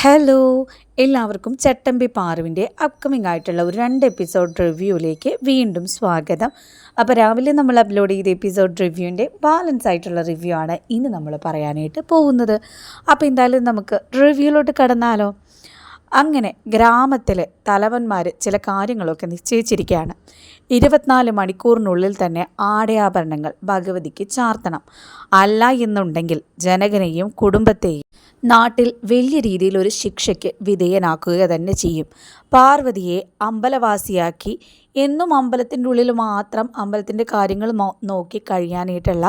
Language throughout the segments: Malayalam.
ഹലോ എല്ലാവർക്കും ചട്ടമ്പി പാറുവിന്റെ അപ്കമിംഗ് ആയിട്ടുള്ള ഒരു രണ്ട് എപ്പിസോഡ് റിവ്യൂവിലേക്ക് വീണ്ടും സ്വാഗതം. അപ്പോൾ രാവിലെ നമ്മൾ അപ്ലോഡ് ചെയ്ത എപ്പിസോഡ് റിവ്യൂവിന്റെ ബാലൻസ് ആയിട്ടുള്ള റിവ്യൂ ആണ് ഇന്ന് നമ്മൾ പറയാനായിട്ട് പോകുന്നത്. അപ്പോൾ എന്തായാലും നമുക്ക് റിവ്യൂലോട്ട് കടന്നാലോ? അങ്ങനെ ഗ്രാമത്തിലെ തലവന്മാർ ചില കാര്യങ്ങളൊക്കെ നിശ്ചയിച്ചിരിക്കുകയാണ്. ഇരുപത്തിനാല് മണിക്കൂറിനുള്ളിൽ തന്നെ ആടയാഭരണങ്ങൾ ഭഗവതിക്ക് ചാർത്തണം. അല്ല എന്നുണ്ടെങ്കിൽ ജനകനെയും കുടുംബത്തെയും നാട്ടിൽ വലിയ രീതിയിൽ ഒരു ശിക്ഷയ്ക്ക് വിധേയനാക്കുക തന്നെ ചെയ്യും. പാർവതിയെ അമ്പലവാസിയാക്കി എന്നും അമ്പലത്തിന്റെ ഉള്ളിൽ മാത്രം അമ്പലത്തിന്റെ കാര്യങ്ങൾ നോക്കി കഴിയാനായിട്ടുള്ള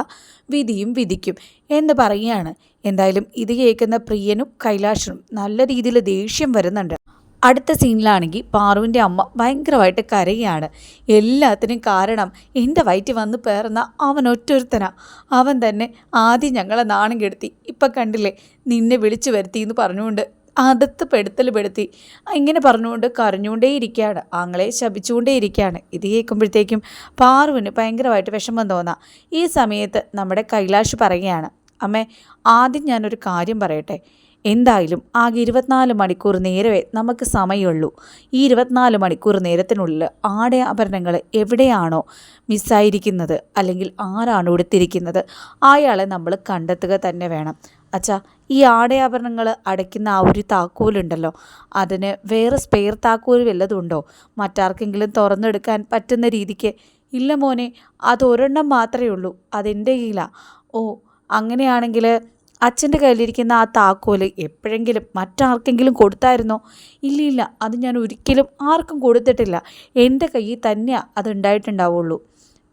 വിധിയും വിധിക്കും. എന്ന് പറയുകയാണ്. എന്തായാലും ഇത് കേൾക്കുന്ന പ്രിയനും കൈലാഷനും നല്ല രീതിയിൽ ദേഷ്യം വരുന്നുണ്ട്. അടുത്ത സീനിലാണെങ്കിൽ പാറുവിന്റെ അമ്മ ഭയങ്കരമായിട്ട് കരയുകയാണ്. എല്ലാത്തിനും കാരണം എന്റെ വയറ്റിൽ വന്ന് പേർന്ന അവൻ ഒറ്റൊരുത്തനാ. അവൻ തന്നെ ആദ്യം ഞങ്ങളെ നാണം കെടുത്തി. ഇപ്പം കണ്ടില്ലേ നിന്നെ വിളിച്ചു വരുത്തി എന്ന് പറഞ്ഞുകൊണ്ട് അടുത്ത് പെടുത്തൽ പെടുത്തി. ഇങ്ങനെ പറഞ്ഞുകൊണ്ട് കരഞ്ഞുകൊണ്ടേ ഇരിക്കുകയാണ്. ആങ്ങളെ ശപിച്ചുകൊണ്ടേ ഇരിക്കുകയാണ്. ഇത് കേൾക്കുമ്പോഴത്തേക്കും പാറുവിന് ഭയങ്കരമായിട്ട് വിഷമം തോന്നാം. ഈ സമയത്ത് നമ്മുടെ കൈലാഷ് പറയുകയാണ് അമ്മേ ആദ്യം ഞാനൊരു കാര്യം പറയട്ടെ. എന്തായാലും ആകെ ഇരുപത്തിനാല് മണിക്കൂർ നേരമേ നമുക്ക് സമയമുള്ളൂ. ഈ ഇരുപത്തിനാല് മണിക്കൂർ നേരത്തിനുള്ളിൽ ആടെ ആഭരണങ്ങൾ എവിടെയാണോ മിസ്സായിരിക്കുന്നത് അല്ലെങ്കിൽ ആരാണോ എടുത്തിരിക്കുന്നത് അയാളെ നമ്മൾ കണ്ടെത്തുക തന്നെ വേണം. അച്ഛാ ഈ ആടയാഭരണങ്ങൾ അടയ്ക്കുന്ന ആ ഒരു താക്കോലുണ്ടല്ലോ. അതിന് വേറെ സ്പെയർ താക്കോൽ വല്ലതുണ്ടോ മറ്റാർക്കെങ്കിലും തുറന്നെടുക്കാൻ പറ്റുന്ന രീതിക്ക്. ഇല്ല മോനെ അതൊരെണ്ണം മാത്രമേ ഉള്ളൂ. അതെന്റെ കയ്യിലാണ് ഓ അങ്ങനെയാണെങ്കിൽ അച്ഛന്റെ കയ്യിലിരിക്കുന്ന ആ താക്കോൽ എപ്പോഴെങ്കിലും മറ്റാർക്കെങ്കിലും കൊടുത്തായിരുന്നോ? ഇല്ല ഇല്ല അത് ഞാൻ ഒരിക്കലും ആർക്കും കൊടുത്തിട്ടില്ല. എന്റെ കയ്യിൽ തന്നെയാണ് അത് ഉണ്ടായിട്ടുണ്ടാവുള്ളൂ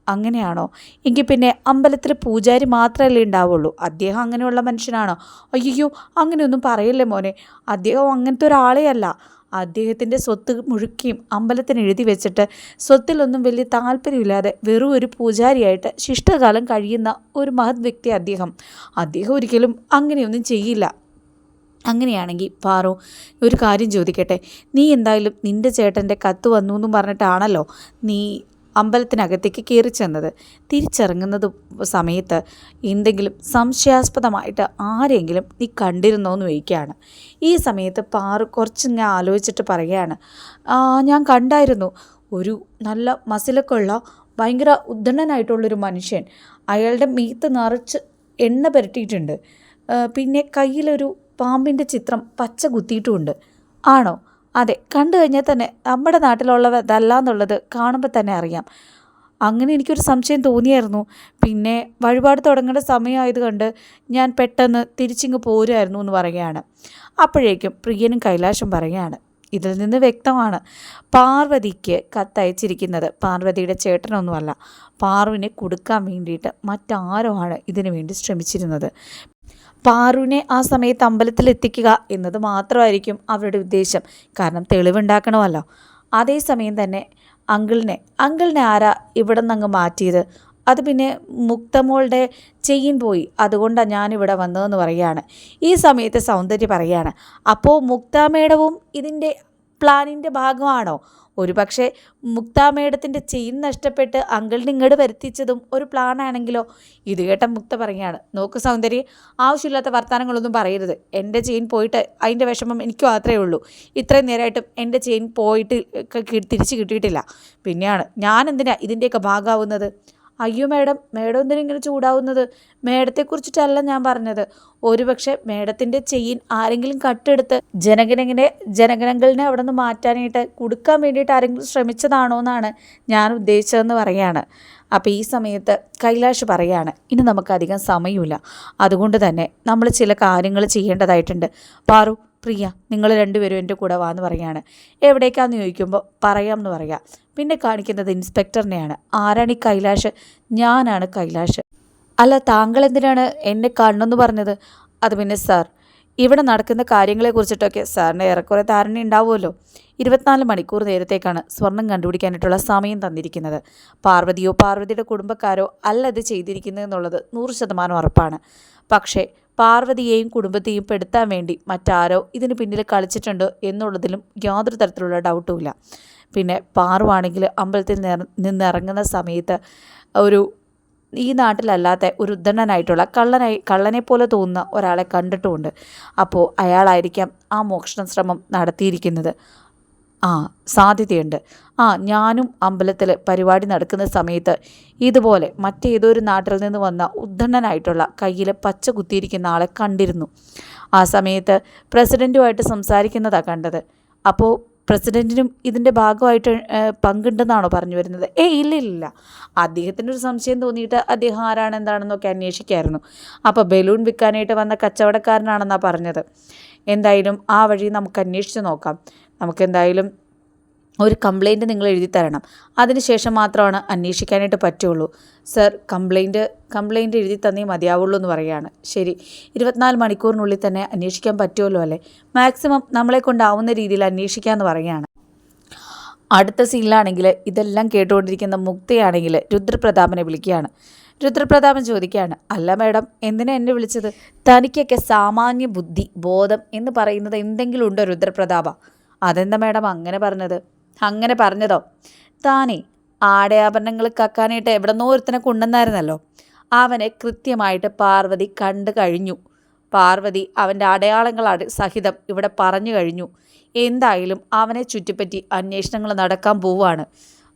അങ്ങനെയാണോ? എങ്കിൽ പിന്നെ അമ്പലത്തിൽ പൂജാരി മാത്രമല്ലേ ഉണ്ടാവുള്ളൂ. അദ്ദേഹം അങ്ങനെയുള്ള മനുഷ്യനാണോ? അയ്യോ അങ്ങനെയൊന്നും പറയല്ലേ മോനെ. അദ്ദേഹം അങ്ങനത്തെ ഒരാളേ അല്ല. അദ്ദേഹത്തിന്റെ സ്വത്ത് മുഴുക്കിയും അമ്പലത്തിന് എഴുതി വെച്ചിട്ട് സ്വത്തിലൊന്നും വലിയ താല്പര്യമില്ലാതെ വെറും ഒരു പൂജാരിയായിട്ട് ശിഷ്ടകാലം കഴിയുന്ന ഒരു മഹത് വ്യക്തി അദ്ദേഹം. അദ്ദേഹം ഒരിക്കലും അങ്ങനെയൊന്നും ചെയ്യില്ല. അങ്ങനെയാണെങ്കിൽ പാറു ഒരു കാര്യം ചോദിക്കട്ടെ? നീ എന്തായാലും നിന്റെ ചേട്ടന്റെ കത്ത് വന്നു എന്നും പറഞ്ഞിട്ടാണല്ലോ? നീ അമ്പലത്തിനകത്തേക്ക് കയറി ചെന്നത്. തിരിച്ചിറങ്ങുന്നത് സമയത്ത് എന്തെങ്കിലും സംശയാസ്പദമായിട്ട് ആരെങ്കിലും നീ കണ്ടിരുന്നോ എന്ന് ചോദിക്കുകയാണ്. ഈ സമയത്ത് പാറു കുറച്ച് ഞാൻ ആലോചിച്ചിട്ട് പറയുകയാണ്. ഞാൻ കണ്ടായിരുന്നു. ഒരു നല്ല മസിലൊക്കെ ഉള്ള ഭയങ്കര ഉദ്ദണ്ണനായിട്ടുള്ളൊരു മനുഷ്യൻ. അയാളുടെ മീത്ത് നിറച്ച് എണ്ണ പുരട്ടിയിട്ടുണ്ട്. പിന്നെ കയ്യിലൊരു പാമ്പിന്റെ ചിത്രം പച്ച കുത്തിയിട്ടുമുണ്ട്. ആണോ? അതെ കണ്ടു കഴിഞ്ഞാൽ തന്നെ നമ്മുടെ നാട്ടിലുള്ളതല്ല എന്നുള്ളത് കാണുമ്പോൾ തന്നെ അറിയാം. അങ്ങനെ എനിക്കൊരു സംശയം തോന്നിയായിരുന്നു. പിന്നെ വഴിപാട് തുടങ്ങേണ്ട സമയമായത് കണ്ട് ഞാൻ പെട്ടെന്ന് തിരിച്ചിങ്ങ് പോരുമായിരുന്നു എന്ന് പറയുകയാണ്. അപ്പോഴേക്കും പ്രിയനും കൈലാശം പറയുകയാണ് ഇതിൽ നിന്ന് വ്യക്തമാണ്. പാർവതിക്ക് കത്തയച്ചിരിക്കുന്നത് പാർവതിയുടെ ചേട്ടനൊന്നുമല്ല. പാർവിനെ കൊടുക്കാൻ വേണ്ടിയിട്ട് മറ്റാരോ ആണ് ഇതിനു വേണ്ടി ശ്രമിച്ചിരുന്നത്. പാറുവിനെ ആ സമയത്ത് അമ്പലത്തിൽ എത്തിക്കുക എന്നത് മാത്രമായിരിക്കും അവരുടെ ഉദ്ദേശം. കാരണം തെളിവുണ്ടാക്കണമല്ലോ. അതേസമയം തന്നെ അങ്കിളിനെ അങ്കിളിനെ ആരാ ഇവിടെ നിന്ന് അങ്ങ് മാറ്റിയത്? അത് പിന്നെ മുക്തമോളുടെ ചെയിൻ പോയി. അതുകൊണ്ടാണ് ഞാനിവിടെ വന്നതെന്ന് പറയുകയാണ്. ഈ സമയത്ത് സൗന്ദര്യ പറയുകയാണ് അപ്പോൾ മുക്താമേടവും ഇതിന്റെ പ്ലാനിന്റെ ഭാഗമാണോ? ഒരുപക്ഷെ മുക്ത മേഡത്തിന്റെ ചെയിൻ നഷ്ടപ്പെട്ട് അങ്കിളിന് ഇങ്ങോട്ട് വരുത്തിച്ചതും ഒരു പ്ലാൻ ആണെങ്കിലോ? ഇത് കേട്ട മുക്ത പറയുകയാണ് നോക്ക് സൗന്ദര്യ ആവശ്യമില്ലാത്ത വർത്തമാനങ്ങളൊന്നും പറയരുത്. എന്റെ ചെയിൻ പോയിട്ട് അതിന്റെ വിഷമം എനിക്ക് മാത്രമേ ഉള്ളൂ. ഇത്രയും നേരമായിട്ടും എന്റെ ചെയിൻ പോയിട്ട് തിരിച്ച് കിട്ടിയിട്ടില്ല. പിന്നെയാണ് ഞാൻ എന്തിനാ ഇതിന്റെയൊക്കെ ഭാഗമാവുന്നത്? അയ്യോ മേഡം മേഡം എന്തിനാ ഇങ്ങനെ ചൂടാവുന്നത്? മേഡത്തെക്കുറിച്ചിട്ടല്ല ഞാൻ പറഞ്ഞത്. ഒരുപക്ഷെ മേഡത്തിന്റെ ചെയിൻ ആരെങ്കിലും കട്ടെടുത്ത് ജനഗണങ്ങനെ ജനഗണങ്ങളിനെ അവിടെ നിന്ന് മാറ്റാനായിട്ട് കൊടുക്കാൻ വേണ്ടിയിട്ട് ആരെങ്കിലും ശ്രമിച്ചതാണോ എന്നാണ് ഞാൻ ഉദ്ദേശിച്ചതെന്ന് പറയാണ്. അപ്പോൾ ഈ സമയത്ത് കൈലാഷ് പറയാണ് ഇനി നമുക്കധികം സമയമില്ല. അതുകൊണ്ട് തന്നെ നമ്മൾ ചില കാര്യങ്ങൾ ചെയ്യേണ്ടതായിട്ടുണ്ട്. പാറു പ്രിയ നിങ്ങൾ രണ്ടുപേരും എന്റെ കൂടെ വാന്ന് പറയാണ്. എവിടേക്കാന്ന് ചോദിക്കുമ്പോൾ പറയാം എന്ന് പറയാം. പിന്നെ കാണിക്കുന്നത് ഇൻസ്പെക്ടറിനെയാണ്. ആരാണ് ഈ കൈലാഷ്? ഞാനാണ് കൈലാഷ്. അല്ല താങ്കൾ എന്തിനാണ് എന്നെ കാണണമെന്ന് പറഞ്ഞത്? അത് പിന്നെ സാർ ഇവിടെ നടക്കുന്ന കാര്യങ്ങളെ കുറിച്ചിട്ടൊക്കെ സാറിന് ഏറെക്കുറെ ധാരണ ഉണ്ടാവുമല്ലോ. ഇരുപത്തിനാല് മണിക്കൂർ നേരത്തേക്കാണ് സ്വർണം കണ്ടുപിടിക്കാനായിട്ടുള്ള സമയം തന്നിരിക്കുന്നത്. പാർവതിയോ പാർവതിയുടെ കുടുംബക്കാരോ അല്ല ഇത് ചെയ്തിരിക്കുന്നതെന്നുള്ളത് നൂറ് ശതമാനം ഉറപ്പാണ്. പക്ഷേ പാർവതിയെയും കുടുംബത്തെയും പെടുത്താൻ വേണ്ടി മറ്റാരോ ഇതിന് പിന്നിൽ കളിച്ചിട്ടുണ്ട് എന്നുള്ളതിലും യാതൊരു തരത്തിലുള്ള ഡൗട്ടുമില്ല പിന്നെ പാറുവാണെങ്കിൽ അമ്പലത്തിൽ നിന്നിറങ്ങുന്ന സമയത്ത് ഒരു ഈ നാട്ടിലല്ലാത്ത ഒരു ഉദ്ധണ്ണനായിട്ടുള്ള കള്ളനായി കള്ളനെ പോലെ തോന്നുന്ന ഒരാളെ കണ്ടിട്ടുമുണ്ട്. അപ്പോൾ അയാളായിരിക്കാം ആ മോഷണ ശ്രമം നടത്തിയിരിക്കുന്നത്. ആ സാധ്യതയുണ്ട്. ആ ഞാനും അമ്പലത്തിൽ പരിപാടി നടക്കുന്ന സമയത്ത് ഇതുപോലെ മറ്റേതൊരു നാട്ടിൽ നിന്ന് വന്ന ഉദ്ധണ്ണനായിട്ടുള്ള കയ്യിൽ പച്ച കുത്തിയിരിക്കുന്ന ആളെ കണ്ടിരുന്നു. ആ സമയത്ത് പ്രസിഡന്റുമായിട്ട് സംസാരിക്കുന്നതാണ് കണ്ടത്. അപ്പോൾ പ്രസിഡന്റിനും ഇതിന്റെ ഭാഗമായിട്ട് പങ്കുണ്ടെന്നാണോ പറഞ്ഞു വരുന്നത്? ഏ ഇല്ല ഇല്ല അദ്ദേഹത്തിന്റെ ഒരു സംശയം തോന്നിയിട്ട് അദ്ദേഹം ആരാണ് എന്താണെന്നൊക്കെ അന്വേഷിക്കായിരുന്നു. അപ്പോൾ ബലൂൺ വിൽക്കാനായിട്ട് വന്ന കച്ചവടക്കാരനാണെന്നാണ് പറഞ്ഞത്. എന്തായാലും ആ വഴി നമുക്ക് അന്വേഷിച്ച് നോക്കാം. നമുക്ക് എന്തായാലും ഒരു കംപ്ലൈന്റ് നിങ്ങൾ എഴുതി തരണം. അതിനുശേഷം മാത്രമാണ് അന്വേഷിക്കാനായിട്ട് പറ്റുള്ളൂ. സർ കംപ്ലൈന്റ് കംപ്ലൈന്റ് എഴുതി തന്നേ മതിയാവുള്ളൂ എന്ന് പറയുകയാണ്. ശരി. ഇരുപത്തിനാല് മണിക്കൂറിനുള്ളിൽ തന്നെ അന്വേഷിക്കാൻ പറ്റുമല്ലോ അല്ലേ? മാക്സിമം നമ്മളെ കൊണ്ടാവുന്ന രീതിയിൽ അന്വേഷിക്കാമെന്ന് പറയുകയാണ്. അടുത്ത സീനിലാണെങ്കിൽ ഇതെല്ലാം കേട്ടുകൊണ്ടിരിക്കുന്ന മുക്തയാണെങ്കിൽ രുദ്രപ്രതാപനെ വിളിക്കുകയാണ്. രുദ്രപ്രതാപൻ ചോദിക്കുകയാണ് അല്ല മാഡം എന്തിനാ എന്നെ വിളിച്ചത്? തനിക്കൊക്കെ സാമാന്യ ബുദ്ധി ബോധം എന്ന് പറയുന്നത് എന്തെങ്കിലും ഉണ്ടോ രുദ്രപ്രതാപ? അതെന്താ മാഡം അങ്ങനെ പറഞ്ഞത്? അങ്ങനെ പറഞ്ഞതോ? താനേ ആടയാഭരണങ്ങൾ കക്കാനായിട്ട് എവിടെന്നോ ഒരുത്തനെ കൊണ്ടുവന്നായിരുന്നല്ലോ. അവനെ കൃത്യമായിട്ട് പാർവതി കണ്ടു കഴിഞ്ഞു. പാർവതി അവന്റെ അടയാളങ്ങൾ സഹിതം ഇവിടെ പറഞ്ഞു കഴിഞ്ഞു. എന്തായാലും അവനെ ചുറ്റിപ്പറ്റി അന്വേഷണങ്ങൾ നടക്കാൻ പോവുകയാണ്.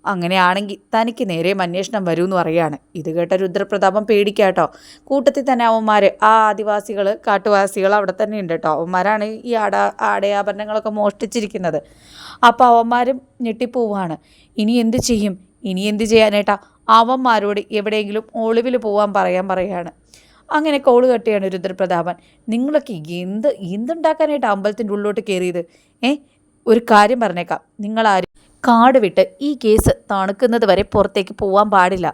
അങ്ങനെയാണെങ്കിൽ തനിക്ക് നേരെ അന്വേഷണം എന്ന് പറയുകയാണ്. ഇത് കേട്ട രുദ്രപ്രതാപം പേടിക്കാട്ടോ. കൂട്ടത്തിൽ തന്നെ അവന്മാർ ആ ആദിവാസികൾ കാട്ടുവാസികൾ അവിടെ തന്നെ ഉണ്ട് കേട്ടോ. അവന്മാരാണ് ഈ ആട ആടയാഭരണങ്ങളൊക്കെ മോഷ്ടിച്ചിരിക്കുന്നത്. അപ്പോൾ അവന്മാരും ഞെട്ടിപ്പോവാണ് ഇനി എന്ത് ചെയ്യും? ഇനി എന്ത് ചെയ്യാനേട്ടാ അവന്മാരോട് എവിടെയെങ്കിലും ഒളിവിൽ പോകാൻ പറയാൻ പറയാണ് അങ്ങനെ കോൾ കെട്ടിയാണ് രുദ്രപ്രതാപൻ. നിങ്ങളൊക്കെ എന്ത് എന്തുണ്ടാക്കാനായിട്ട് അമ്പലത്തിന്റെ ഉള്ളിലോട്ട് കയറിയത്? ഏ? ഒരു കാര്യം പറഞ്ഞേക്കാം. നിങ്ങളാരും കാട് വിട്ട് ഈ കേസ് തണുക്കുന്നത് വരെ പുറത്തേക്ക് പോകാൻ പാടില്ല.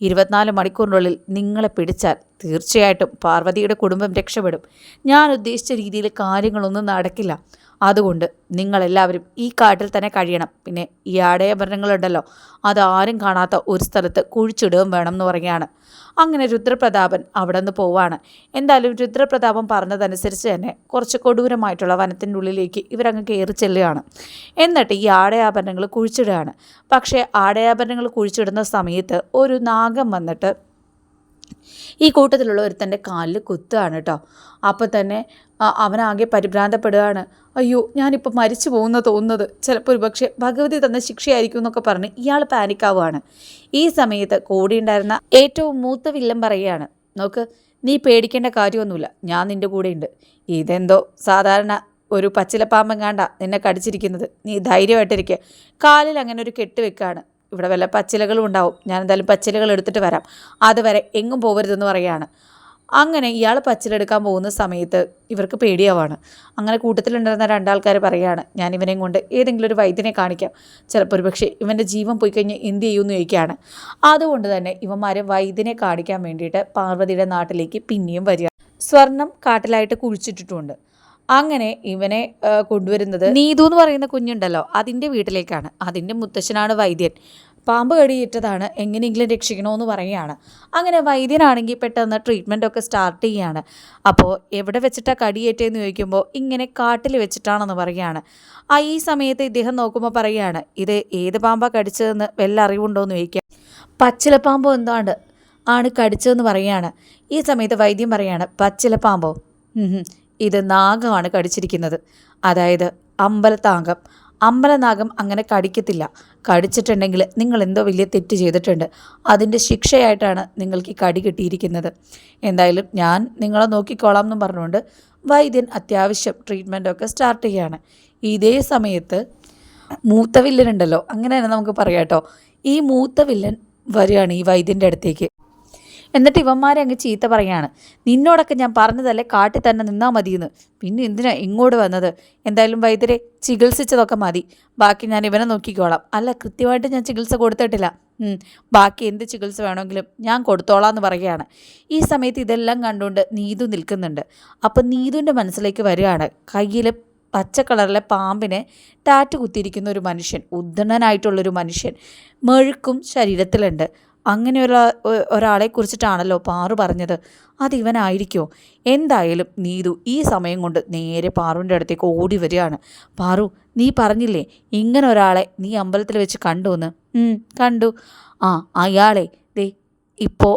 ഇരുപത്തിനാല് മണിക്കൂറിനുള്ളിൽ നിങ്ങളെ പിടിച്ചാൽ തീർച്ചയായിട്ടും പാർവതിയുടെ കുടുംബം രക്ഷപ്പെടും. ഞാൻ ഉദ്ദേശിച്ച രീതിയിൽ കാര്യങ്ങളൊന്നും നടക്കില്ല. അതുകൊണ്ട് നിങ്ങളെല്ലാവരും ഈ കാട്ടിൽ തന്നെ കഴിയണം. പിന്നെ ഈ ആടയഭരണങ്ങളുണ്ടല്ലോ അതാരും കാണാത്ത ഒരു സ്ഥലത്ത് കുഴിച്ചിടുകയും വേണം എന്ന് പറയുകയാണ്. അങ്ങനെ രുദ്രപ്രതാപൻ അവിടെ നിന്ന് പോവാണ്. എന്തായാലും രുദ്രപ്രതാപൻ പറഞ്ഞതനുസരിച്ച് തന്നെ കുറച്ച് കൊടൂരമായിട്ടുള്ള വനത്തിന്റെ ഉള്ളിലേക്ക് ഇവരങ്ങ് കയറി ചെല്ലുകയാണ്. എന്നിട്ട് ഈ ആടയാഭരണങ്ങൾ കുഴിച്ചിടുകയാണ്. പക്ഷേ ആടയാഭരണങ്ങൾ കുഴിച്ചിടുന്ന സമയത്ത് ഒരു നാഗം വന്നിട്ട് ഈ കൂട്ടത്തിലുള്ള ഒരുത്തന്റെ കാലിൽ കുത്തുകയാണ് കേട്ടോ. അപ്പോൾ തന്നെ അവനാകെ പരിഭ്രാന്തപ്പെടുകയാണ്. അയ്യോ ഞാനിപ്പോൾ മരിച്ചു പോകുന്ന തോന്നുന്നത്. ചിലപ്പോൾ ഒരു പക്ഷേ ഭഗവതി തന്ന ശിക്ഷയായിരിക്കും എന്നൊക്കെ പറഞ്ഞ് ഇയാൾ പാനിക്കാവുകയാണ്. ഈ സമയത്ത് കൂടിയുണ്ടായിരുന്ന ഏറ്റവും മൂത്ത വില്ലൻ പറയുകയാണ് നോക്ക് നീ പേടിക്കേണ്ട കാര്യമൊന്നുമില്ല. ഞാൻ നിന്റെ കൂടെയുണ്ട്. ഇതെന്തോ സാധാരണ ഒരു പച്ചിലപ്പാമ്പൻ കാണ്ട നിന്നെ കടിച്ചിരിക്കുന്നത്. നീ ധൈര്യമായിട്ടിരിക്കുക കാലിൽ അങ്ങനെ ഒരു കെട്ട് വെക്കുകയാണ് ഇവിടെ വല്ല പച്ചിലകളും ഉണ്ടാവും. ഞാൻ എന്തായാലും പച്ചിലകൾ എടുത്തിട്ട് വരാം. അതുവരെ എങ്ങും പോകരുതെന്ന് പറയുകയാണ്. അങ്ങനെ ഇയാൾ പച്ചിലെടുക്കാൻ പോകുന്ന സമയത്ത് ഇവർക്ക് പേടിയാവാണ്. അങ്ങനെ കൂട്ടത്തിലുണ്ടായിരുന്ന രണ്ടാൾക്കാർ പറയുകയാണ് ഞാൻ ഇവനെയും കൊണ്ട് ഏതെങ്കിലും ഒരു വൈദ്യനെ കാണിക്കാം. ചിലപ്പോൾ ഒരു പക്ഷേ ഇവന്റെ ജീവൻ പോയി കഴിഞ്ഞാൽ എന്ത് ചെയ്യുമെന്ന് ചോദിക്കുകയാണ്. അതുകൊണ്ട് തന്നെ ഇവന്മാരെ വൈദ്യനെ കാണിക്കാൻ വേണ്ടിയിട്ട് പാർവതിയുടെ നാട്ടിലേക്ക് പിന്നെയും വരിക. സ്വർണം കാട്ടിലായിട്ട് കുഴിച്ചിട്ടിട്ടുണ്ട്. അങ്ങനെ ഇവനെ കൊണ്ടുവരുന്നത് നീതു എന്ന് പറയുന്ന കുഞ്ഞുണ്ടല്ലോ അതിന്റെ വീട്ടിലേക്കാണ്. അതിന്റെ മുത്തശ്ശനാണ് വൈദ്യൻ. പാമ്പ് കടിയേറ്റതാണ് എങ്ങനെയെങ്കിലും രക്ഷിക്കണമെന്ന് പറയുകയാണ്. അങ്ങനെ വൈദ്യനാണെങ്കിൽ പെട്ടെന്ന് ട്രീറ്റ്മെന്റ് ഒക്കെ സ്റ്റാർട്ട് ചെയ്യുകയാണ് അപ്പോൾ എവിടെ വെച്ചിട്ടാണ് കടിയേറ്റതെന്ന് ചോദിക്കുമ്പോൾ ഇങ്ങനെ കാട്ടിൽ വെച്ചിട്ടാണെന്ന് പറയുകയാണ്. ആ ഈ സമയത്ത് ഇദ്ദേഹം നോക്കുമ്പോൾ പറയുകയാണ് ഇത് ഏത് പാമ്പാണ് കടിച്ചതെന്ന് വല്ല അറിവുണ്ടോ എന്ന് ചോദിക്കുക പച്ചിലപ്പാമ്പോ എന്താണ്ട്? ആണ് കടിച്ചതെന്ന് പറയുകയാണ്. ഈ സമയത്ത് വൈദ്യം പറയുകയാണ് പച്ചിലപ്പാമ്പോ. ഇത് നാഗമാണ് കടിച്ചിരിക്കുന്നത്. അതായത് അമ്പലത്താങ്കം. അമ്പലനാഗം അങ്ങനെ കടിക്കത്തില്ല. കടിച്ചിട്ടുണ്ടെങ്കിൽ നിങ്ങൾ എന്തോ വലിയ തെറ്റ് ചെയ്തിട്ടുണ്ട്. അതിന്റെ ശിക്ഷയായിട്ടാണ് നിങ്ങൾക്ക് ഈ കടി കിട്ടിയിരിക്കുന്നത്. എന്തായാലും ഞാൻ നിങ്ങളെ നോക്കിക്കോളാം എന്നും പറഞ്ഞുകൊണ്ട് വൈദ്യൻ അത്യാവശ്യം ട്രീറ്റ്മെന്റൊക്കെ സ്റ്റാർട്ട് ചെയ്യുകയാണ്. ഇതേ സമയത്ത് മൂത്ത വില്ലൻ ഉണ്ടല്ലോ അങ്ങനെ തന്നെ നമുക്ക് പറയാം കേട്ടോ. ഈ മൂത്ത വില്ലൻ വരികയാണ് ഈ വൈദ്യന്റെ അടുത്തേക്ക്. എന്നിട്ട് ഇവന്മാരെ അങ്ങ് ചീത്ത പറയാണ്. നിന്നോടൊക്കെ ഞാൻ പറഞ്ഞതല്ലേ കാട്ടിൽ തന്നെ നിന്നാൽ മതിയെന്ന്. പിന്നെ എന്തിനാ ഇങ്ങോട്ട് വന്നത്? എന്തായാലും വൈദ്യരെ ചികിത്സിച്ചതൊക്കെ മതി. ബാക്കി ഞാൻ ഇവനെ നോക്കിക്കോളാം. അല്ല കൃത്യമായിട്ട് ഞാൻ ചികിത്സ കൊടുത്തിട്ടില്ല. ബാക്കി എന്ത് ചികിത്സ വേണമെങ്കിലും ഞാൻ കൊടുത്തോളാം എന്ന് പറയുകയാണ്. ഈ സമയത്ത് ഇതെല്ലാം കണ്ടുകൊണ്ട് നീതു നിൽക്കുന്നുണ്ട്. അപ്പം നീതുവിന്റെ മനസ്സിലേക്ക് വരികയാണ്. കയ്യിൽ പച്ച കളറിലെ പാമ്പിനെ ടാറ്റ് കുത്തിയിരിക്കുന്ന ഒരു മനുഷ്യൻ ഉദ്ധണനായിട്ടുള്ളൊരു മനുഷ്യൻ മെഴുക്കും ശരീരത്തിലുണ്ട്. അങ്ങനെ ഒരാളെ കുറിച്ചിട്ടാണല്ലോ പാറു പറഞ്ഞത്. അത് എന്തായാലും നീതു ഈ സമയം കൊണ്ട് നേരെ പാറുവിന്റെ അടുത്തേക്ക് ഓടി വരികയാണ്. പാറു നീ പറഞ്ഞില്ലേ ഇങ്ങനെ ഒരാളെ നീ അമ്പലത്തിൽ വെച്ച് കണ്ടു എന്ന്? കണ്ടു. ആ അയാളെ. ദേ ഇപ്പോൾ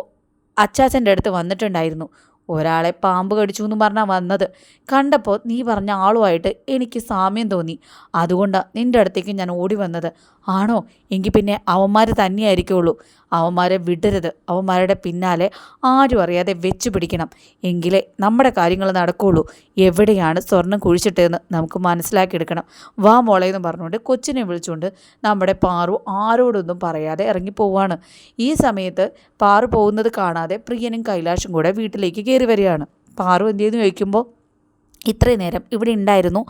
അച്ചാച്ചന്റെ അടുത്ത് വന്നിട്ടുണ്ടായിരുന്നു. ഒരാളെ പാമ്പ് കടിച്ചു എന്ന് പറഞ്ഞാൽ വന്നത്. കണ്ടപ്പോൾ നീ പറഞ്ഞ ആളുമായിട്ട് എനിക്ക് സാമ്യം തോന്നി. അതുകൊണ്ടാണ് നിന്റെ അടുത്തേക്ക് ഞാൻ ഓടി വന്നത്. ആണോ? എങ്കിൽ പിന്നെ അവന്മാർ തന്നെയായിരിക്കുള്ളൂ. അവന്മാരെ വിടരുത്. അവന്മാരുടെ പിന്നാലെ ആരും അറിയാതെ വെച്ച് പിടിക്കണം. എങ്കിലേ നമ്മുടെ കാര്യങ്ങൾ നടക്കുകയുള്ളൂ എവിടെയാണ് സ്വർണം കുഴിച്ചിട്ടതെന്ന് നമുക്ക് മനസ്സിലാക്കിയെടുക്കണം. വാ മോളെ എന്ന് പറഞ്ഞുകൊണ്ട് കൊച്ചിനെ വിളിച്ചുകൊണ്ട് നമ്മുടെ പാറു ആരോടൊന്നും പറയാതെ ഇറങ്ങിപ്പോവാണ്. ഈ സമയത്ത് പാറു പോകുന്നത് കാണാതെ പ്രിയനും കൈലാഷും കൂടെ വീട്ടിലേക്ക് കയറി വരികയാണ്. പാറു എന്തെന്ന് ചോദിക്കുമ്പോൾ ഇത്രയും നേരം ഇവിടെ ഉണ്ടായിരുന്നു.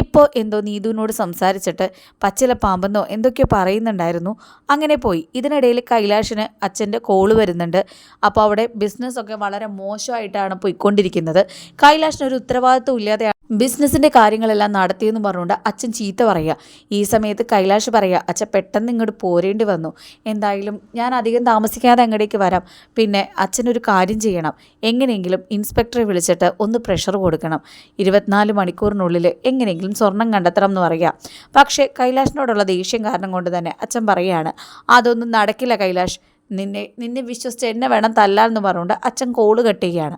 ഇപ്പോൾ എന്തോ നീതുവിനോട് സംസാരിച്ചിട്ട് പച്ചില പാമ്പെന്നോ എന്തൊക്കെയോ പറയുന്നുണ്ടായിരുന്നു. അങ്ങനെ പോയി. ഇതിനിടയിൽ കൈലാഷിന് അച്ഛന്റെ കോൾ വരുന്നുണ്ട്. അപ്പോൾ അവിടെ ബിസിനസ്സൊക്കെ വളരെ മോശമായിട്ടാണ് പോയിക്കൊണ്ടിരിക്കുന്നത്. കൈലാഷിന് ഒരു ഉത്തരവാദിത്വം ഇല്ലാതെ ബിസിനസ്സിന്റെ കാര്യങ്ങളെല്ലാം നടത്തിയെന്ന് പറഞ്ഞുകൊണ്ട് അച്ഛൻ ചീത്ത പറയുക. ഈ സമയത്ത് കൈലാഷ് പറയുക അച്ഛൻ പെട്ടെന്ന് ഇങ്ങോട്ട് പോരേണ്ടി വന്നു. എന്തായാലും ഞാൻ അധികം താമസിക്കാതെ അങ്ങടേക്ക് വരാം. പിന്നെ അച്ഛനൊരു കാര്യം ചെയ്യണം. എങ്ങനെയെങ്കിലും ഇൻസ്പെക്ടറെ വിളിച്ചിട്ട് ഒന്ന് പ്രഷർ കൊടുക്കണം. ഇരുപത്തിനാല് മണിക്കൂറിനുള്ളിൽ എങ്ങനെയെങ്കിലും സ്വർണം കണ്ടെത്തണം എന്ന് പറയുക. പക്ഷേ കൈലാഷിനോടുള്ള ദേഷ്യം കാരണം കൊണ്ട് തന്നെ അച്ഛൻ പറയുകയാണ് അതൊന്നും നടക്കില്ല കൈലാഷ്. നിന്നെ നിന്നെ വിശ്വസിച്ച് എന്നെ വേണം തല്ലാന്ന് പറഞ്ഞുകൊണ്ട് അച്ഛൻ കോൾ കെട്ടുകയാണ്.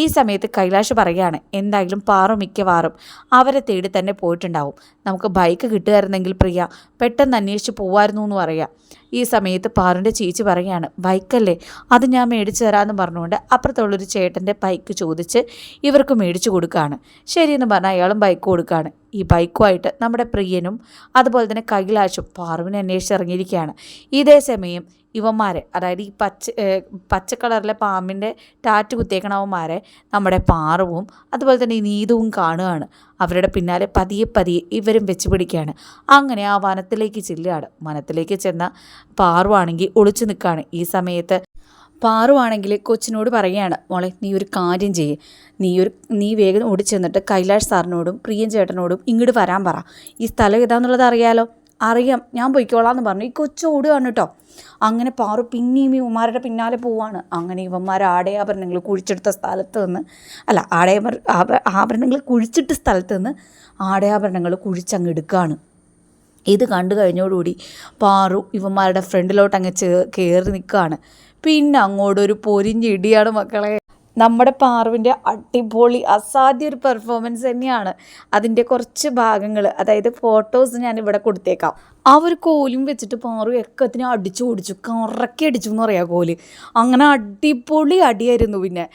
ഈ സമയത്ത് കൈലാഷ് പറയുകയാണ് എന്തായാലും പാറു മിക്കവാറും അവരെ തേടി തന്നെ പോയിട്ടുണ്ടാവും. നമുക്ക് ബൈക്ക് കിട്ടുമായിരുന്നെങ്കിൽ പ്രിയ പെട്ടെന്ന് അന്വേഷിച്ച് പോവായിരുന്നു എന്ന് പറയാം. ഈ സമയത്ത് പാറിന്റെ ചേച്ചി പറയുകയാണ് ബൈക്കല്ലേ അത് ഞാൻ മേടിച്ചു തരാമെന്ന് പറഞ്ഞുകൊണ്ട് അപ്പുറത്തുള്ളൊരു ചേട്ടന്റെ ബൈക്ക് ചോദിച്ച് ഇവർക്ക് മേടിച്ചു കൊടുക്കുകയാണ്. ശരിയെന്ന് പറഞ്ഞാൽ അയാളും ബൈക്ക് കൊടുക്കുകയാണ്. ഈ ബൈക്കുമായിട്ട് നമ്മുടെ പ്രിയനും അതുപോലെ തന്നെ കൈലാഷും പാറുവിനെ അന്വേഷിച്ചിറങ്ങിയിരിക്കുകയാണ് ഇതേ സമയം ഇവന്മാരെ അതായത് ഈ പച്ച പച്ച കളറിലെ പാമ്പിന്റെ ടാറ്റ് കുത്തിയേക്കണവന്മാരെ നമ്മുടെ പാറവും അതുപോലെ തന്നെ ഈ നീതുവും കാണുകയാണ്. അവരുടെ പിന്നാലെ പതിയെ പതിയെ ഇവരും വെച്ച് പിടിക്കുകയാണ്. അങ്ങനെ ആ വനത്തിലേക്ക് ചെല്ലുകയാണ്. വനത്തിലേക്ക് ചെന്ന പാറുവാണെങ്കിൽ ഒളിച്ചു നിൽക്കുകയാണ്. ഈ സമയത്ത് പാറുവാണെങ്കിൽ കൊച്ചിനോട് പറയുകയാണ് മോളെ നീ ഒരു കാര്യം ചെയ്യ്. നീ ഒരു നീ വേഗം ഓടിച്ചെന്നിട്ട് കൈലാഷ് സാറിനോടും പ്രിയൻ ചേട്ടനോടും ഇങ്ങോട്ട് വരാൻ പറ. ഈ സ്ഥലം ഏതാന്നുള്ളത് അറിയാലോ? അറിയാം ഞാൻ പൊയ്ക്കോളാം എന്ന് പറഞ്ഞു. ഈ കൊച്ചു ഓടുകയാണ് കേട്ടോ അങ്ങനെ പാറു പിന്നെയും ഈ ഉമാരുടെ പിന്നാലെ പോവാണ്. അങ്ങനെ ഇവന്മാർ ആടയാഭരണങ്ങൾ കുഴിച്ചെടുത്ത സ്ഥലത്ത് നിന്ന് അല്ല ആടയാഭ ആഭരണങ്ങൾ കുഴിച്ചിട്ട സ്ഥലത്ത് നിന്ന് ആടയാഭരണങ്ങൾ കുഴിച്ചങ്ങ് എടുക്കുകയാണ് ഇത് കണ്ടു കഴിഞ്ഞോടുകൂടി പാറു ഇവന്മാരുടെ ഫ്രണ്ടിലോട്ട് അങ്ങ് ചേ കയറി നിൽക്കുകയാണ് പിന്നെ അങ്ങോട്ടൊരു പൊരിഞ്ഞിടിയാണ് മക്കളെ. നമ്മുടെ പാർവിന്റെ അടിപൊളി അസാധ്യ ഒരു പെർഫോമൻസ് തന്നെയാണ് അതിന്റെ കുറച്ച് ഭാഗങ്ങൾ. അതായത് ഫോട്ടോസ് ഞാൻ ഇവിടെ കൊടുത്തേക്കാം. ആ ഒരു കോലും വെച്ചിട്ട് പാറു എക്കത്തിന് അടിച്ചു ഓടിച്ചു കറക്കി അടിച്ചു എന്ന് പറയാം കോൽ. അങ്ങനെ അടിപൊളി അടിയായിരുന്നു പിന്നെ.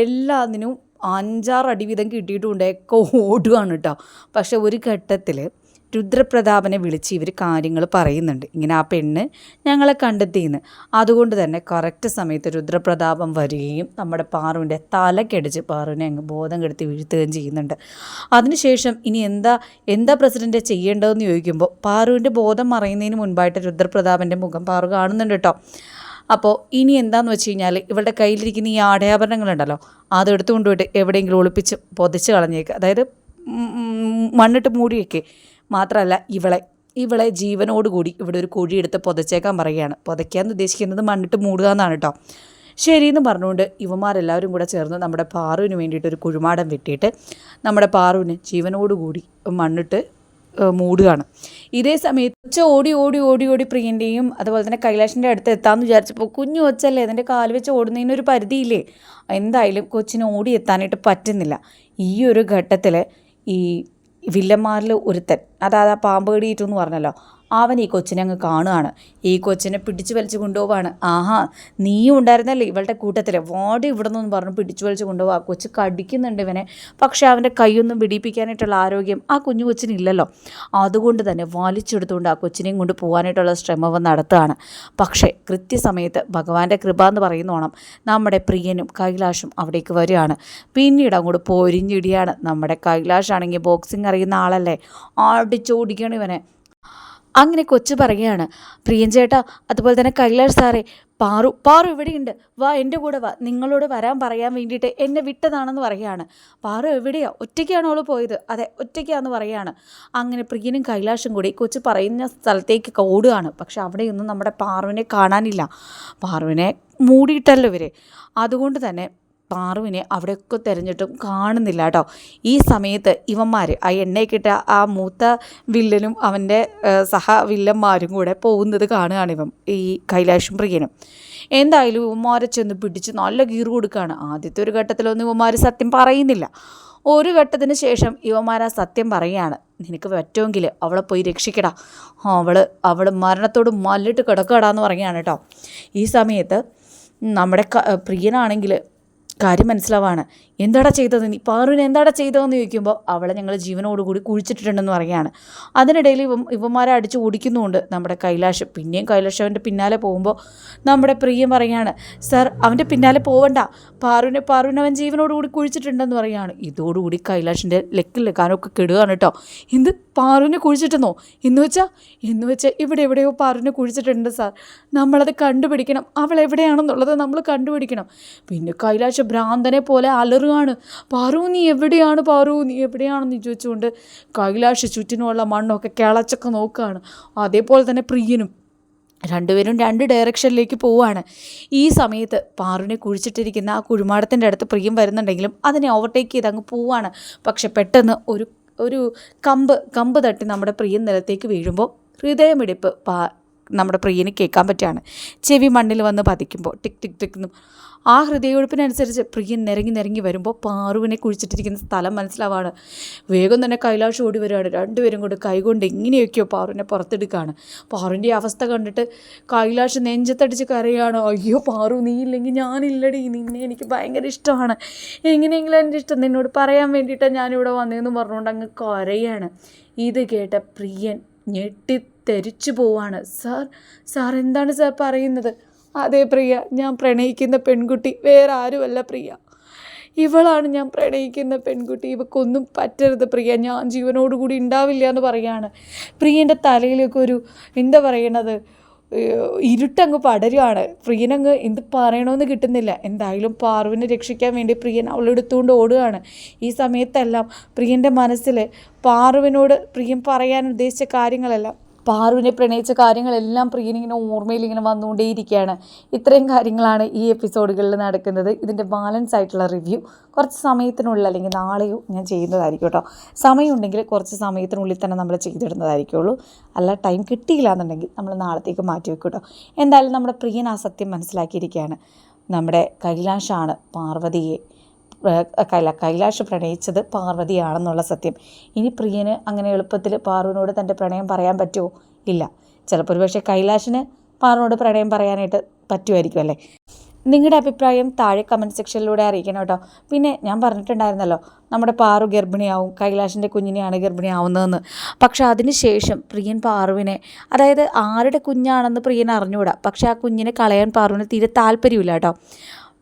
എല്ലാത്തിനും അഞ്ചാറ് അടി വീതം കിട്ടിയിട്ടുണ്ട് ഒക്കെ ഓടുകയാണ് കേട്ടോ. പക്ഷെ ഒരു ഘട്ടത്തിൽ രുദ്രപ്രതാപനെ വിളിച്ച് ഇവർ കാര്യങ്ങൾ പറയുന്നുണ്ട്. ഇങ്ങനെ ആ പെണ്ണ് ഞങ്ങളെ കണ്ടെത്തിയെന്ന്. അതുകൊണ്ട് തന്നെ കറക്റ്റ് സമയത്ത് രുദ്രപ്രതാപം വരികയും നമ്മുടെ പാറുവിന്റെ തലക്കടിച്ച് പാറുവിനെ അങ്ങ് ബോധം കെടുത്തി വീഴ്ത്തുകയും ചെയ്യുന്നുണ്ട്. അതിനുശേഷം ഇനി എന്താ എന്താ പ്രസിഡന്റ് ചെയ്യേണ്ടതെന്ന് ചോദിക്കുമ്പോൾ പാറുവിന്റെ ബോധം മറയുന്നതിന് മുൻപായിട്ട് രുദ്രപ്രതാപന്റെ മുഖം പാറു കാണുന്നുണ്ട് കേട്ടോ. അപ്പോൾ ഇനി എന്താന്ന് വെച്ച് കഴിഞ്ഞാൽ ഇവളുടെ കയ്യിലിരിക്കുന്ന ഈ ആടയാഭരണങ്ങളുണ്ടല്ലോ അത് എടുത്തു കൊണ്ടുപോയിട്ട് എവിടെയെങ്കിലും ഒളിപ്പിച്ച് പൊതിച്ച് കളഞ്ഞേക്കുക അതായത് മണ്ണിട്ട് മൂടിയേക്ക്. മാത്രമല്ല ഇവളെ ഇവളെ ജീവനോടുകൂടി ഇവിടെ ഒരു കുഴിയെടുത്ത് പുതച്ചേക്കാൻ പറയുകയാണ്. പുതയ്ക്കാൻ ഉദ്ദേശിക്കുന്നത് മണ്ണിട്ട് മൂടുക എന്നാണ് കേട്ടോ ശരിയെന്ന് പറഞ്ഞുകൊണ്ട് ഇവന്മാരെല്ലാവരും കൂടെ ചേർന്ന് നമ്മുടെ പാറുവിന് വേണ്ടിയിട്ട് ഒരു കുഴിമാടം വെട്ടിയിട്ട് നമ്മുടെ പാറുവിന് ജീവനോടുകൂടി മണ്ണിട്ട് മൂടുകയാണ്. ഇതേ സമയത്ത് ഉച്ച ഓടി ഓടി ഓടി ഓടി പ്രിയന്റെയും അതുപോലെ തന്നെ കൈലാഷിന്റെ അടുത്ത് എത്താമെന്ന് വിചാരിച്ചപ്പോൾ കുഞ്ഞു ഒച്ചല്ലേ അതിന്റെ കാൽ വെച്ച് ഓടുന്നതിനൊരു പരിധിയില്ലേ? എന്തായാലും കൊച്ചിന് ഓടി എത്താനായിട്ട് പറ്റുന്നില്ല. ഈ ഒരു ഘട്ടത്തിൽ ഈ വില്ലന്മാരിൽ ഒരുത്തൻ. അതായത് ആ പാമ്പ് കടിയിട്ടു എന്ന് പറഞ്ഞല്ലോ. അവൻ ഈ കൊച്ചിനെ അങ്ങ് കാണുകയാണ് ഈ കൊച്ചിനെ പിടിച്ചു വലിച്ചു കൊണ്ടുപോവാണ്. ആഹാ നീയും ഉണ്ടായിരുന്നല്ലേ ഇവളുടെ കൂട്ടത്തിൽ വാടി ഇവിടെ നിന്ന് പറഞ്ഞു പിടിച്ചു വലിച്ചു കൊണ്ടുപോവാ. കൊച്ചു കടിക്കുന്നുണ്ട് ഇവനെ. പക്ഷേ അവന്റെ കൈയൊന്നും പിടിപ്പിക്കാനായിട്ടുള്ള ആരോഗ്യം ആ കുഞ്ഞു കൊച്ചിനില്ലല്ലോ. അതുകൊണ്ട് തന്നെ വലിച്ചെടുത്തുകൊണ്ട് ആ കൊച്ചിനെയും കൊണ്ട് പോകാനായിട്ടുള്ള ശ്രമം നടത്തുകയാണ് പക്ഷേ കൃത്യസമയത്ത് ഭഗവാന്റെ കൃപ എന്ന് പറയുന്നോണം നമ്മുടെ പ്രിയനും കൈലാഷും അവിടേക്ക് വരികയാണ്. പിന്നീട് അങ്ങോട്ട് പൊരിഞ്ഞിടിയാണ് നമ്മുടെ കൈലാഷാണെങ്കിൽ ബോക്സിങ് അറിയുന്ന ആളല്ലേ? ആടിച്ചോടിക്കണം ഇവനെ. അങ്ങനെ കൊച്ചു പറയുകയാണ് പ്രിയൻ ചേട്ടാ അതുപോലെ തന്നെ കൈലാഷ് സാറേ പാറു പാറു എവിടെയുണ്ട് വാ എന്റെ കൂടെ വാ. നിങ്ങളോട് വരാൻ പറയാൻ വേണ്ടിയിട്ട് എന്നെ വിട്ടതാണെന്ന് പറയുകയാണ്. പാറു എവിടെയാണ് ഒറ്റയ്ക്കാണ് അവൾ പോയത്? അതെ ഒറ്റയ്ക്കാന്ന് പറയുകയാണ്. അങ്ങനെ പ്രിയനും കൈലാഷും കൂടി കൊച്ചു പറയുന്ന സ്ഥലത്തേക്ക് ഓടുകയാണ്. പക്ഷെ അവിടെയൊന്നും നമ്മുടെ പാറുവിനെ കാണാനില്ല. പാറുവിനെ മൂടിയിട്ടല്ലോ ഇവർ അതുകൊണ്ട് തന്നെ പാറുവിനെ അവിടെയൊക്കെ തിരഞ്ഞിട്ടും കാണുന്നില്ല കേട്ടോ. ഈ സമയത്ത് ഇവന്മാർ ആ എണ്ണയ്ക്കിട്ട ആ മൂത്ത വില്ലനും അവന്റെ സഹ വില്ലന്മാരും കൂടെ പോകുന്നത് കാണുകയാണ് ഇവൻ ഈ കൈലാഷും പ്രിയനും. എന്തായാലും ഇവന്മാരെ ചെന്ന് പിടിച്ച് നല്ല ഗീറ് കൊടുക്കുകയാണ്. ആദ്യത്തെ ഒരു ഘട്ടത്തിലൊന്നും ഇവന്മാർ സത്യം പറയുന്നില്ല. ഒരു ഘട്ടത്തിന് ശേഷം ഇവന്മാർ ആ സത്യം പറയുകയാണ്. നിനക്ക് പറ്റുമെങ്കിൽ അവളെ പോയി രക്ഷിക്കടാ. അവൾ അവൾ മരണത്തോട് മല്ലിട്ട് കിടക്കടാന്ന് പറയുകയാണ് കേട്ടോ. ഈ സമയത്ത് നമ്മുടെ പ്രിയനാണെങ്കിൽ കാര്യം മനസ്സിലാവാണ്. എന്താടാ ചെയ്തത്? നീ പാറുവിന് എന്താടാ ചെയ്തതെന്ന് ചോദിക്കുമ്പോൾ അവളെ ഞങ്ങൾ ജീവനോടുകൂടി കുഴിച്ചിട്ടിട്ടുണ്ടെന്ന് പറയുകയാണ്. അതിനിടയിൽ ഇവ ഇവന്മാരെ അടിച്ച് ഓടിക്കുന്നുമുണ്ട് നമ്മുടെ കൈലാഷ്. പിന്നെയും കൈലാഷ് അവന്റെ പിന്നാലെ പോകുമ്പോൾ നമ്മുടെ പ്രിയം പറയുകയാണ് സർ അവന്റെ പിന്നാലെ പോവണ്ട. പാറുവിനെ പാറുവിനെ അവൻ ജീവനോടുകൂടി കുഴിച്ചിട്ടുണ്ടെന്ന് പറയുകയാണ്. ഇതോടുകൂടി കൈലാഷിന്റെ ലെക്കിൽ ലെക്കാനൊക്കെ കെടുകയാണ് കേട്ടോ. എന്ത് പാറുവിനെ കുഴിച്ചിട്ടെന്നോ? എന്ന് വെച്ചാൽ എന്ന് വെച്ചാൽ ഇവിടെ എവിടെയോ പാറുവിനെ കുഴിച്ചിട്ടുണ്ട് സാർ. നമ്മളത് കണ്ടുപിടിക്കണം. അവൾ എവിടെയാണെന്നുള്ളത് നമ്മൾ കണ്ടുപിടിക്കണം. പിന്നെ കൈലാഷ് ഭ്രാന്തനെ പോലെ അലറുകയാണ്. പാറു നീ എവിടെയാണ് പാറു? നീ എവിടെയാണെന്ന് ചോദിച്ചുകൊണ്ട് കൈലാഷ് ചുറ്റിനുമുള്ള മണ്ണൊക്കെ കിളച്ചൊക്കെ നോക്കുകയാണ്. അതേപോലെ തന്നെ പ്രിയനും രണ്ടുപേരും രണ്ട് ഡയറക്ഷനിലേക്ക് പോവുകയാണ്. ഈ സമയത്ത് പാറുവിനെ കുഴിച്ചിട്ടിരിക്കുന്ന ആ കുഴിമാടത്തിന്റെ അടുത്ത് പ്രിയം വരുന്നുണ്ടെങ്കിലും അതിനെ ഓവർടേക്ക് ചെയ്ത് അങ്ങ് പോവുകയാണ്. പക്ഷെ പെട്ടെന്ന് ഒരു ഒരു കമ്പ് കമ്പ് തട്ടി നമ്മുടെ പ്രിയൻ നിലത്തേക്ക് വീഴുമ്പോൾ ഹൃദയമിടിപ്പ് പാ നമ്മുടെ പ്രിയന് കേൾക്കാൻ പറ്റുകയാണ്. ചെവി മണ്ണിൽ വന്ന് പതിക്കുമ്പോൾ ടിക് ടിക് ടിക് ആ ഹൃദയൊഴുപ്പിനനുസരിച്ച് പ്രിയൻ നിരങ്ങി നിരങ്ങി വരുമ്പോൾ പാറുവിനെ കുഴിച്ചിട്ടിരിക്കുന്ന സ്ഥലം മനസ്സിലാവാണ്. വേഗം തന്നെ കൈലാഷ് ഓടി വരികയാണ്. രണ്ടുപേരും കൂടി കൈകൊണ്ട് എങ്ങനെയൊക്കെയോ പാറുവിനെ പുറത്തെടുക്കുകയാണ്. പാറുവിന്റെ അവസ്ഥ കണ്ടിട്ട് കൈലാഷ് നെഞ്ചത്തടിച്ച് കരയാണ്. അയ്യോ പാറു നീ ഇല്ലെങ്കിൽ ഞാനില്ലടി. നിന്നെ എനിക്ക് ഭയങ്കര ഇഷ്ടമാണ്. എങ്ങനെയെങ്കിലും എന്റെ ഇഷ്ടം നിന്നോട് പറയാൻ വേണ്ടിയിട്ടാണ് ഞാനിവിടെ വന്നതെന്ന് പറഞ്ഞുകൊണ്ട് അങ്ങ് കരയാണ്. ഇത് കേട്ട പ്രിയൻ ഞെട്ടി തെരിച്ചു പോവാണ്. സാർ സാർ എന്താണ് സാർ പറയുന്നത്? അതെ പ്രിയ ഞാൻ പ്രണയിക്കുന്ന പെൺകുട്ടി വേറെ ആരുമല്ല പ്രിയ. ഇവളാണ് ഞാൻ പ്രണയിക്കുന്ന പെൺകുട്ടി. ഇവക്കൊന്നും പറ്റരുത് പ്രിയ. ഞാൻ ജീവനോടുകൂടി ഉണ്ടാവില്ല എന്ന് പറയാണ്. പ്രിയന്റെ തലയിലൊക്കെ ഒരു എന്താ പറയണത്? ഇരുട്ടങ്ങ് പടരുകയാണ് പ്രിയനങ്ങ് എന്ത് പറയണമെന്ന് കിട്ടുന്നില്ല. എന്തായാലും പാർവിനെ രക്ഷിക്കാൻ വേണ്ടി പ്രിയൻ അവളെടുത്തുകൊണ്ട് ഓടുകയാണ് ഈ സമയത്തെല്ലാം പ്രിയന്റെ മനസ്സിൽ പാർവിനോട് പ്രിയൻ പറയാൻ ഉദ്ദേശിച്ച കാര്യങ്ങളെല്ലാം പാറുവിനെ പ്രണയിച്ച കാര്യങ്ങളെല്ലാം പ്രിയനിങ്ങനെ ഓർമ്മയിൽ ഇങ്ങനെ വന്നുകൊണ്ടേയിരിക്കുകയാണ്. ഇത്രയും കാര്യങ്ങളാണ് ഈ എപ്പിസോഡുകളിൽ നടക്കുന്നത്. ഇതിന്റെ ബാലൻസ് ആയിട്ടുള്ള റിവ്യൂ കുറച്ച് സമയത്തിനുള്ളിൽ അല്ലെങ്കിൽ നാളെയോ ഞാൻ ചെയ്യുന്നതായിരിക്കും കേട്ടോ. സമയമുണ്ടെങ്കിൽ കുറച്ച് സമയത്തിനുള്ളിൽ തന്നെ നമ്മൾ ചെയ്തിടുന്നതായിരിക്കുള്ളൂ. അല്ല ടൈം കിട്ടിയില്ല എന്നുണ്ടെങ്കിൽ നമ്മൾ നാളത്തേക്ക് മാറ്റി വെക്കും കേട്ടോ. എന്തായാലും നമ്മുടെ പ്രിയൻ ആ സത്യം മനസ്സിലാക്കിയിരിക്കുകയാണ്. നമ്മുടെ കൈലാഷാണ് പാർവതിയെ കൈല കൈലാഷ് പ്രണയിച്ചത് പാർവതിയാണെന്നുള്ള സത്യം. ഇനി പ്രിയന് അങ്ങനെ എളുപ്പത്തിൽ പാർവനോട് തന്റെ പ്രണയം പറയാൻ പറ്റുമോ ഇല്ല. ചിലപ്പോൾ ഒരു പക്ഷേ കൈലാഷിന് പാർവനോട് പ്രണയം പറയാനായിട്ട് പറ്റുമായിരിക്കും അല്ലേ? നിങ്ങളുടെ അഭിപ്രായം താഴെ കമന്റ് സെക്ഷനിലൂടെ അറിയിക്കണം കേട്ടോ. പിന്നെ ഞാൻ പറഞ്ഞിട്ടുണ്ടായിരുന്നല്ലോ നമ്മുടെ പാറു ഗർഭിണിയാവും കൈലാഷിന്റെ കുഞ്ഞിനെയാണ് ഗർഭിണിയാവുന്നതെന്ന്. പക്ഷേ അതിന് ശേഷം പ്രിയൻ പാറുവിനെ അതായത് ആരുടെ കുഞ്ഞാണെന്ന് പ്രിയൻ അറിഞ്ഞുകൂടാ. പക്ഷേ ആ കുഞ്ഞിനെ കളയാൻ പാറുവിന് തീരെ താല്പര്യമില്ല കേട്ടോ.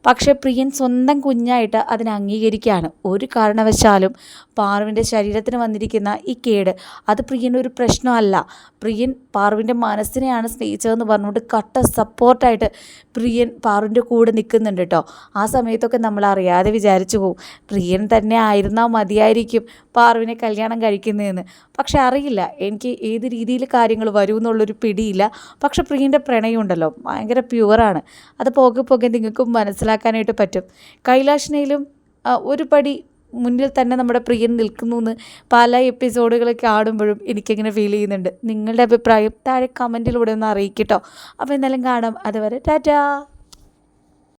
പക്ഷേ പ്രിയൻ സ്വന്തം കുഞ്ഞായിട്ട് അതിനെ അംഗീകരിക്കുകയാണ്. ഒരു കാരണവശാലും പാർവിന്റെ ശരീരത്തിന് വന്നിരിക്കുന്ന ഈ കേട് അത് പ്രിയന് ഒരു പ്രശ്നമല്ല. പ്രിയൻ പാർവിന്റെ മനസ്സിനെയാണ് സ്നേഹിച്ചതെന്ന് പറഞ്ഞുകൊണ്ട് കട്ട സപ്പോർട്ടായിട്ട് പ്രിയൻ പാറുവിന്റെ കൂടെ നിൽക്കുന്നുണ്ട് കേട്ടോ. ആ സമയത്തൊക്കെ നമ്മൾ അറിയാതെ വിചാരിച്ചു പോകും പ്രിയൻ തന്നെ ആയിരുന്നാൽ മതിയായിരിക്കും പാറുവിനെ കല്യാണം കഴിക്കുന്നതെന്ന്. പക്ഷെ അറിയില്ല. എനിക്ക് ഏത് രീതിയിൽ കാര്യങ്ങൾ വരും എന്നുള്ളൊരു പിടിയില്ല. പക്ഷെ പ്രിയന്റെ പ്രണയമുണ്ടല്ലോ. ഭയങ്കര പ്യുവറാണ്. അത് പോകെ പോകെ നിങ്ങൾക്കും മനസ്സിലാക്കാനായിട്ട് പറ്റും. കൈലാഷിനയിലും ഒരു പടി മുന്നിൽ തന്നെ നമ്മുടെ പ്രിയൻ നിൽക്കുന്നു എന്ന് പല എപ്പിസോഡുകളൊക്കെ ആടുമ്പോഴും എനിക്കങ്ങനെ ഫീൽ ചെയ്യുന്നുണ്ട്. നിങ്ങളുടെ അഭിപ്രായം താഴെ കമന്റിലൂടെ ഒന്ന് അറിയിക്കട്ടോ. അപ്പോൾ എന്തായാലും കാണാം. അതുവരെ ടാറ്റാ!